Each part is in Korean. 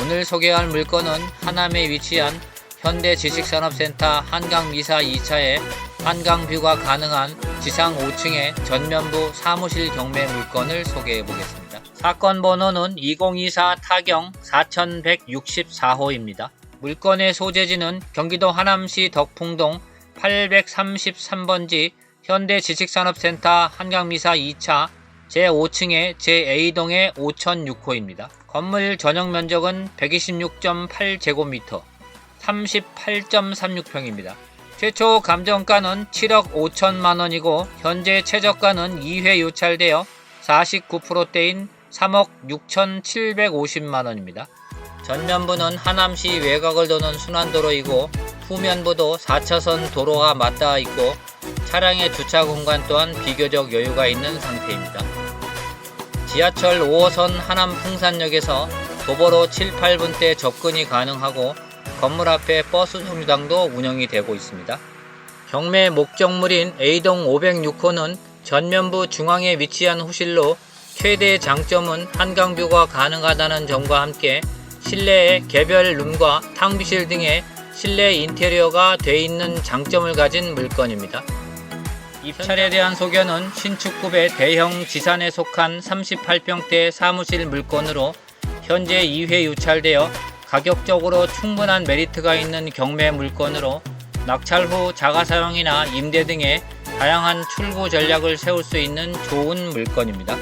오늘 소개할 물건은 하남에 위치한 현대지식산업센터 한강미사 2차에 한강뷰가 가능한 지상 5층의 전면부 사무실 경매 물건을 소개해 보겠습니다. 사건 번호는 2024 타경 4164호입니다. 물건의 소재지는 경기도 하남시 덕풍동 833번지 현대지식산업센터 한강미사 2차 제5층의 제-A동의 5006호입니다. 건물 전용 면적은 126.8제곱미터, 38.36평입니다. 최초 감정가는 7억 5천만 원이고 현재 최저가는 2회 유찰되어 49%대인 3억 6,750만 원입니다. 전면부는 하남시 외곽을 도는 순환도로이고 후면부도 4차선 도로가 맞닿아 있고 차량의 주차 공간 또한 비교적 여유가 있는 상태입니다. 지하철 5호선 하남 풍산역에서 도보로 7, 8분대 접근이 가능하고 건물 앞에 버스 정류장도 운영이 되고 있습니다. 경매 목적물인 A동 506호는 전면부 중앙에 위치한 호실로 최대 장점은 한강뷰가 가능하다는 점과 함께 실내에 개별 룸과 탕비실 등의 실내 인테리어가 돼 있는 장점을 가진 물건입니다. 입찰에 대한 소견은 신축급의 대형 지산에 속한 38평대 사무실 물건으로 현재 2회 유찰되어 가격적으로 충분한 메리트가 있는 경매 물건으로 낙찰 후 자가 사용이나 임대 등의 다양한 출고 전략을 세울 수 있는 좋은 물건입니다.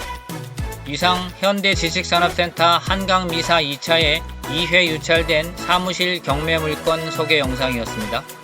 이상 현대지식산업센터 한강미사 2차에 2회 유찰된 사무실 경매 물건 소개 영상이었습니다.